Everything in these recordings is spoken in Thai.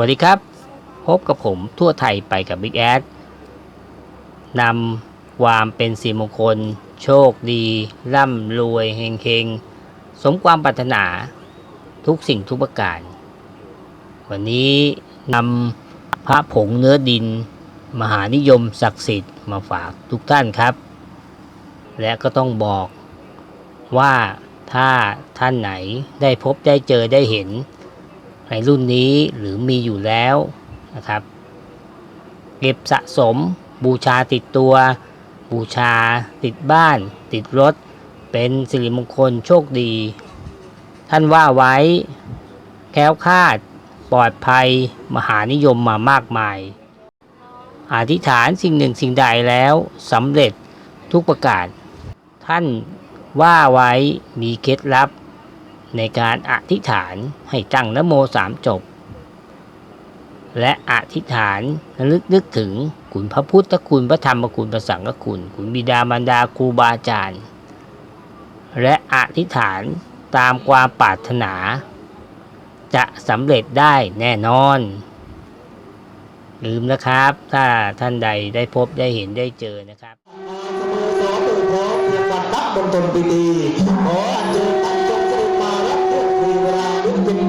วัสดีครับ พบกับผมทั่วไทยไปกับ Big แอดนำความเป็นสีมงคล โชคดี ร่ำรวยเฮงเฮงสมความปรารถนาทุกสิ่งทุกประการ วันนี้นำพระผงเนื้อดิน มหานิยมศักดิ์สิทธิ์มาฝากทุกท่านครับ และก็ต้องบอกว่าถ้าท่านไหนได้พบได้เจอได้เห็น ในรุ่นนี้หรือมีอยู่แล้วนะครับ เก็บสะสมบูชาติดตัว บูชาติดบ้าน ติดรถ เป็นสิริมงคลโชคดี ท่านว่าไว้แค้วคาด ปลอดภัย มหานิยมมามากมาย อธิษฐานสิ่งหนึ่งสิ่งใดแล้วสำเร็จทุกประการ ท่านว่าไว้มีเคล็ดลับ ในการอธิษฐานให้ตั้งนโมสามจบ และอธิษฐานระลึกนึกถึงคุณพระพุทธคุณพระธรรมคุณพระสังฆคุณ คุณบิดามารดาครูบาอาจารย์ และอธิษฐานตามความปรารถนา จะสำเร็จได้แน่นอน ลืมนะครับ ถ้าท่านใดได้พบได้เห็นได้เจอนะครับสโมสรปู่พร้อมเพียงวันนักบนตนปีดีขออัญเชิญ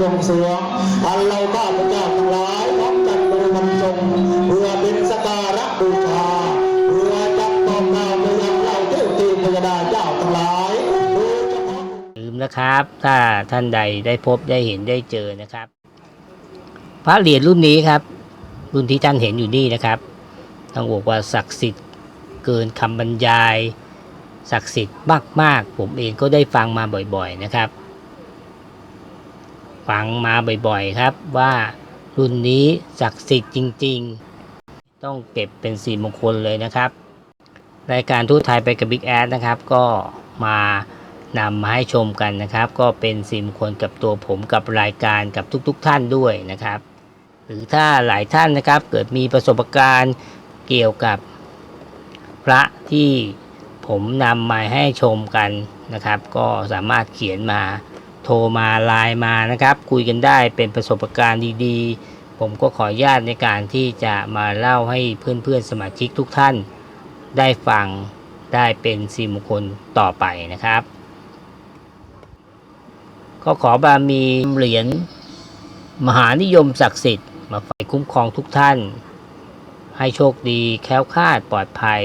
วงสวงอันเราข้าพเจ้าทั้งหลายพร้อมกันบริมันทรงเพื่อเป็นสการะบูชาเพื่อจักตอบกล่าวไปยังเราเทพทีพยดาเจ้าทั้งหลายลืมนะครับ ถ้าท่านใดได้พบได้เห็นได้เจอนะครับ พระเหรียญรุ่นนี้ครับ รุ่นที่ท่านเห็นอยู่นี่นะครับต้องบอกว่าศักดิ์สิทธิ์เกินคำบรรยายศักดิ์สิทธิ์มากๆ ผมเองก็ได้ฟังมาบ่อยๆนะครับ ฟังมาบ่อยๆครับว่ารุ่นนี้ศักดิ์สิทธิ์จริง ๆ ต้องเก็บเป็นสีมงคลเลยนะครับ รายการทูตไทยไปกับ Big แอดนะครับ ก็มานำมาให้ชมกันนะครับ ก็เป็นสีมงคลกับตัวผมกับรายการกับทุกๆทท่านด้วยนะครับ หรือถ้าหลายท่านนะครับเกิดมีประสบการณ์เกี่ยวกับพระที่ผมนำมาให้ชมกันนะครับ ก็สามารถเขียนมา โทรมาไลน์มานะครับ คุยกันได้เป็นประสบการณ์ดีๆ ผมก็ขออนุญาตในการที่จะมาเล่าให้เพื่อนๆสมาชิกทุกท่าน ได้ฟังได้เป็นสีมงคลต่อไปนะครับ ก็ขอบารมีเหรียญมหานิยมศักดิ์สิทธิ์มาไฟคุ้มครองทุกท่าน ให้โชคดีแค้วคาดปลอดภัย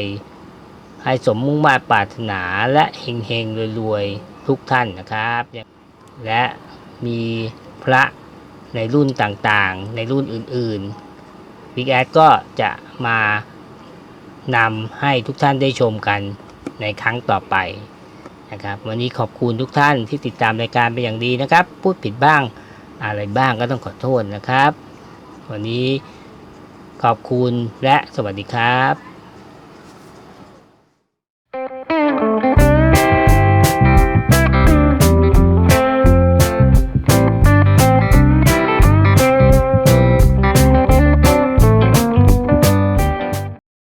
ให้สมมุ่งมา่ปรารถนาและเฮงเฮงๆรวยๆ ทุกท่านนะครับ และมีพระในรุ่นต่างๆ ในรุ่นอื่นๆ Big a d ก็จะมานำให้ทุกท่านได้ชมกันในครั้งต่อไปนะครับ วันนี้ขอบคุณทุกท่านที่ติดตามรายการเป็นอย่างดีนะครับ พูดผิดบ้างอะไรบ้างก็ต้องขอโทษนะครับ วันนี้ขอบคุณและสวัสดีครับ thank you